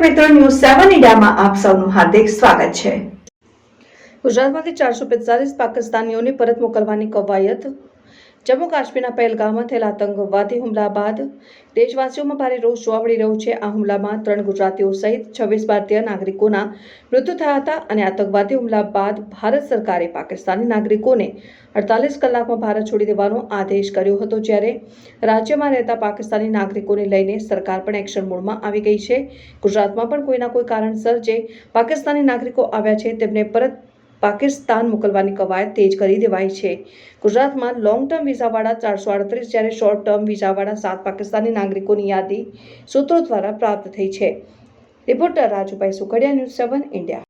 મિત્રો, ન્યૂઝ સેવન ઇન્ડિયામાં આપ સૌનું હાર્દિક સ્વાગત છે. ગુજરાતમાંથી ચારસો પિસ્તાલીસ પાકિસ્તાનીઓને પરત મોકલવાની કવાયત જમ્મુ કાશ્મીરના પહેલગામમાં થયેલા આતંકવાદી હુમલા બાદ દેશવાસીઓમાં ભારે રોષ જોવા મળી રહ્યો છે. આ હુમલામાં ત્રણ ગુજરાતીઓ સહિત છવ્વીસ ભારતીય નાગરિકોના મૃત્યુ થયા હતા અને આતંકવાદી હુમલા બાદ ભારત સરકારે પાકિસ્તાની નાગરિકોને અડતાલીસ કલાકમાં ભારત છોડી દેવાનો આદેશ કર્યો હતો, જ્યારે રાજ્યમાં રહેતા પાકિસ્તાની નાગરિકોને લઈને સરકાર પણ એક્શન મોડમાં આવી ગઈ છે. ગુજરાતમાં પણ કોઈના કોઈ કારણસર જે પાકિસ્તાની નાગરિકો આવ્યા છે, તેમને પરત પાકિસ્તાન મોકલવાની કવાયત તેજ કરી દેવાઈ છે. ગુજરાતમાં લોંગ ટર્મ વિઝાવાળા ચારસો આડત્રીસ જ્યારે શોર્ટ ટર્મ વિઝાવાળા સાત પાકિસ્તાની નાગરિકોની યાદી સૂત્રો દ્વારા પ્રાપ્ત થઈ છે. Reporter Rajubhai Sukhadia, news seven, India.